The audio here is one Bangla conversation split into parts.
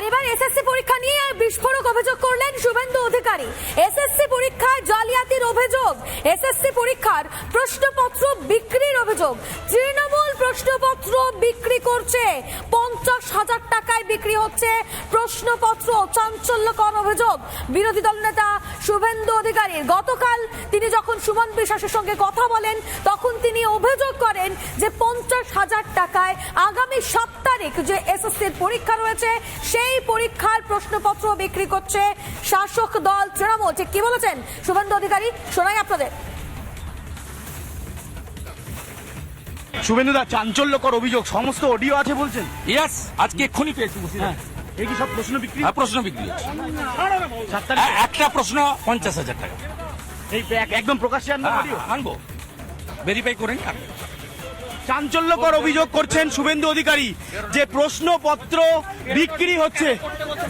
আর এবার এসএসসি পরীক্ষা নিয়ে বিস্ফোরক অভিযোগ করলেন শুভেন্দু অধিকারী। এসএসসি পরীক্ষায় জালিয়াতির অভিযোগ। এসএসসি পরীক্ষার প্রশ্নপত্র বিক্রির অভিযোগ। তৃণমূল প্রশ্নপত্র বিক্রি করছে। পঞ্চাশ হাজার টাকায় বিক্রি হচ্ছে। প্রশ্নপত্র চাঞ্চল্যকর অভিযোগ। বিরোধী দল নেতা শুভেন্দু অধিকারীর গতকাল তিনি যখন সুমন বিশ্বাসের সঙ্গে কথা বলেন, তখন তিনি অভিযোগ করেন যে পঞ্চাশ হাজার টাকায় আগামী সাত তারিখ যে এসএসসির পরীক্ষা রয়েছে সেই পরীক্ষার প্রশ্নপত্র বিক্রি করছে শাসক দল তৃণমূল। ঠিক কি বলেছেন শুভেন্দু অধিকারী শোনাই আপনাদের। শুভেন্দুদা চাঞ্চল্যকর অভিযোগ সমস্ত অডিও আছে বলছেন? ইয়াস আজকে এক্ষুনি পেয়েছি হ্যাঁ এই কি সব প্রশ্ন বিক্রি? হ্যাঁ, প্রশ্ন বিক্রি এ- একটা প্রশ্ন পঞ্চাশ হাজার টাকা। এই একদম প্রকাশ্যে আনব হ্যাঁ, আনব। ভেরিফাই করে নিন, আনব। চাঞ্চল্যকর অভিযোগ করছেন শুভেন্দু অধিকারী। যে প্রশ্নপত্র বিক্রি হচ্ছে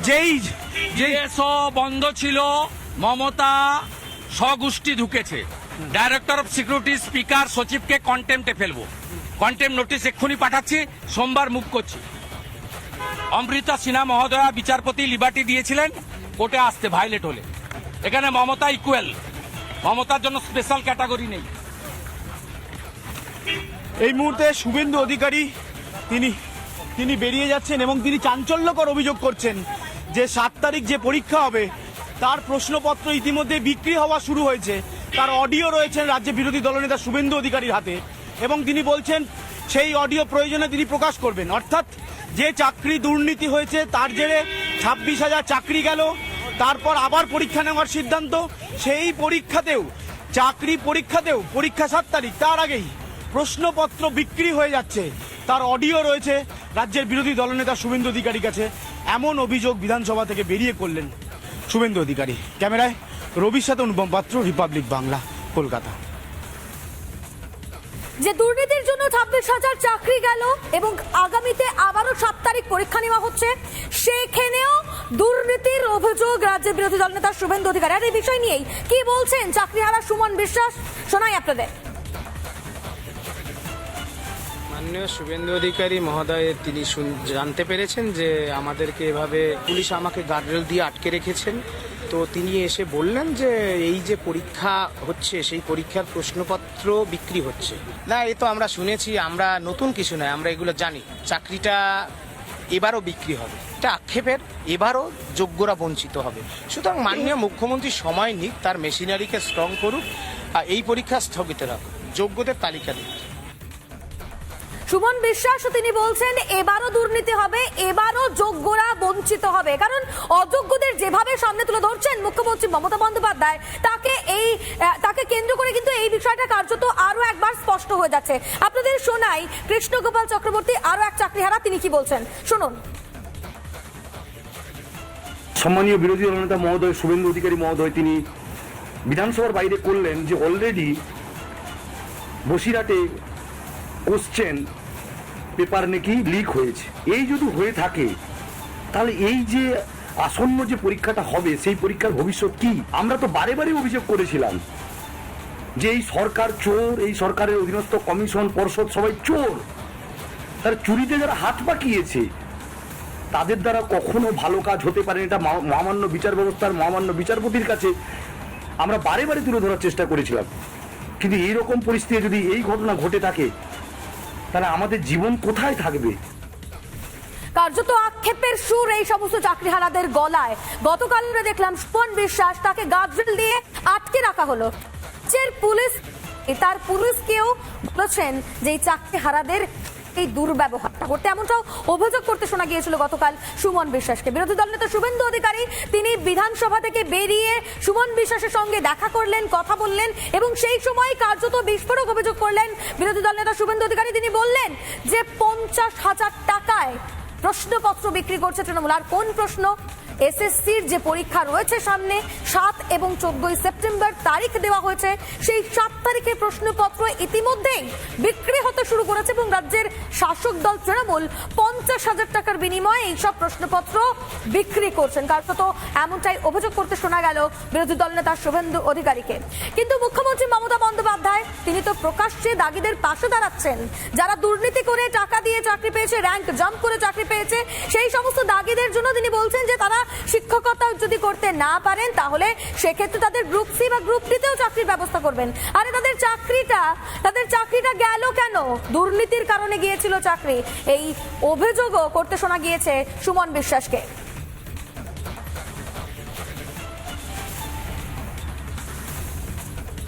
যেই যে বন্ধ ছিল মমতা স্বগোষ্ঠী ঢুকেছে। ডাইরেক্টর অফ সিকিউরিটি স্পিকার সচিবকে কন্টেম্পটে ফেলব। কন্টেম্প নোটিশ এক্ষুনি পাঠাচ্ছি সোমবার মুখ করছি। অমৃতা সিনহা মহোদয়া বিচারপতি লিবার্টি দিয়েছিলেন কোর্টে আসতে ভাইলেট হলে। এখানে মমতা ইকুয়াল মমতার জন্য স্পেশাল ক্যাটাগরি নেই। এই মুহূর্তে শুভেন্দু অধিকারী, তিনি তিনি বেরিয়ে যাচ্ছেন এবং তিনি চাঞ্চল্যকর অভিযোগ করছেন যে সাত তারিখ যে পরীক্ষা হবে, তার প্রশ্নপত্র ইতিমধ্যে বিক্রি হওয়া শুরু হয়েছে। তার অডিও রয়েছেন রাজ্যে বিরোধী দলনেতা শুভেন্দু অধিকারীর হাতে এবং তিনি বলছেন, সেই অডিও প্রয়োজনে তিনি প্রকাশ করবেন। অর্থাৎ যে চাকরি দুর্নীতি হয়েছে, তার জেরে ছাব্বিশ হাজার চাকরি গেল, তারপর আবার পরীক্ষা নেওয়ার সিদ্ধান্ত, সেই পরীক্ষাতেও, চাকরি পরীক্ষাতেও, পরীক্ষা সাত তারিখ, তার আগেই প্রশ্নপত্র বিক্রি হয়ে যাচ্ছে। তার অডিও রয়েছে। রাজ্যের বিরোধী দলনেতা শুভেন্দু অধিকারীর কাছে এমন অভিযোগ বিধানসভা থেকে বেরিয়ে করলেন শুভেন্দু অধিকারী। ক্যামেরায় রবির সাথে অনুপম পাত্র, রিপাবলিক বাংলা, কলকাতা। যে দুর্নীতির জন্য ছাব্বিশ হাজার চাকরি গেল এবং আগামীতে আবারও সাত তারিখ পরীক্ষা নেওয়া হচ্ছে, সেখানেও দুর্নীতির অভিযোগ রাজ্যের বিরোধী দল নেতা শুভেন্দু অধিকারী। আর এই বিষয় নিয়েই কি বলছেন চাকরিহারা সুমন বিশ্বাস? শোনাই আপনাদের। মাননীয় শুভেন্দু অধিকারী মহোদয়, তিনি জানতে পেরেছেন যে আমাদেরকে এভাবে পুলিশ আমাকে গার্ডরেল দিয়ে আটকে রেখেছেন। তো তিনি এসে বললেন যে এই যে পরীক্ষা হচ্ছে, সেই পরীক্ষার প্রশ্নপত্র বিক্রি হচ্ছে। না, এ তো আমরা শুনেছি, আমরা নতুন কিছু নয়, আমরা এগুলো জানি। চাকরিটা এবারও বিক্রি হবে। এটা আক্ষেপের, এবারও যোগ্যরা বঞ্চিত হবে। সুতরাং মাননীয় মুখ্যমন্ত্রী সময় নিক, তার মেশিনারিকে স্ট্রং করুক, আর এই পরীক্ষা স্থগিত রাখুক। যোগ্যদের তালিকা দিক। সুমন বিশ্বাস, তিনি বলছেন, এবারও দুর্নীতি হবে, এবারও যোগ্যরা বঞ্চিত হবে। কারণ অযোগ্যদের যেভাবে সামনে তুলে ধরছেন মুখ্যমন্ত্রী মমতা বন্দ্যোপাধ্যায়, তাকে এই তাকে কেন্দ্র করে কিন্তু এই বিষয়টা কার্যত আরও একবার স্পষ্ট হয়ে যাচ্ছে। আপনাদের শোনাই কৃষ্ণগোপাল চক্রবর্তী আরও এক চাকরিহারা, তিনি কি বলছেন? শুনুন। সম্মানীয় বিরোধী দলনেতা মহোদয়, শুভেন্দু অধিকারী মহোদয়, তিনি বিধানসভার বাইরে করলেন যে অলরেডি বসিরহাটে কোশ্চেন পেপার নাকি লিক হয়েছে। এই যদি হয়ে থাকে, তাহলে এই যে আসন্ন যে পরীক্ষাটা হবে, সেই পরীক্ষার ভবিষ্যৎ কি? আমরা তো বারে বারে অভিযোগ করেছিলাম যে এই সরকার চোর, এই সরকারের অধীনস্থ কমিশন, পর্ষদ সবাই চোর। তার চুরিতে যারা হাত পাকিয়েছে, তাদের দ্বারা কখনো ভালো কাজ হতে পারে এটা মহামান্য বিচার ব্যবস্থার মহামান্য বিচারপতির কাছে আমরা বারে বারে তুলে ধরার চেষ্টা করেছিলাম। কিন্তু এইরকম পরিস্থিতি যদি এই ঘটনা ঘটে থাকে তাহলে আমাদের জীবন কোথায় থাকবে? কার্যত আক্ষেপের সুর এই সমস্ত চাকরিহারাদের গলায়। গতকাল আমরা দেখলাম স্পন বিশ্বাস তাকে গার্ডরেল দিয়ে আটকে রাখা হলো। পুলিশ তার পুলিশকেও বলেছেন যে চাকরিহারাদের এই দুর্ব্যবহারটা করতে। এমনটাও অভিযোগ করতে শোনা গিয়েছিল গতকাল সুমন বিশ্বাসকে। বিরোধী দলনেতা শুভেন্দু অধিকারী তিনি বিধানসভা থেকে বেরিয়ে সুমন বিশ্বাসের সঙ্গে দেখা করলেন, কথা বললেন এবং সেই সময় কার্যত বিস্ফোরক অভিযোগ করলেন বিরোধী দলনেতা শুভেন্দু অধিকারী। তিনি বললেন যে পঞ্চাশ হাজার টাকায় প্রশ্নপত্র বিক্রি করছে তৃণমূল। আর কোন প্রশ্ন? এসএসসির যে পরীক্ষা রয়েছে সামনে, সাত এবং চোদ্দই সেপ্টেম্বর তারিখ দেওয়া হয়েছে। সেই সাত তারিখের প্রশ্নপত্র ইতিমধ্যেই বিক্রি হতে শুরু করেছে এবং রাজ্যের শাসক দল তৃণমূল পঞ্চাশ হাজার টাকার বিনিময়ে এইসব প্রশ্নপত্র বিক্রি করছেন। কারণ তো এমনটাই অভিযোগ করতে শোনা গেল বিরোধী দল নেতা শুভেন্দু অধিকারীকে। কিন্তু বন্দ্যোপাধ্যায় তিনি তো প্রকাশ্যে দাগিদের পাশে দাঁড়াচ্ছেন। যারা দুর্নীতি করে টাকা দিয়ে চাকরি পেয়েছে র্যাঙ্ক জাম্প করে চাকরি পেয়েছে, সেই সমস্ত দাগিদের জন্য তিনি বলছেন যে তারা শিক্ষকতা যদি করতে না পারেন, তাহলে সেক্ষেত্রে তাদের গ্রুপ সি বা গ্রুপ ডিতেও চাকরির ব্যবস্থা করবেন। আরে তাদের চাকরিটা তাদের চাকরিটা গেল কেন? দুর্নীতির কারণে গিয়েছিল চাকরি। এই অভিযোগও করতে শোনা গিয়েছে সুমন বিশ্বাসকে।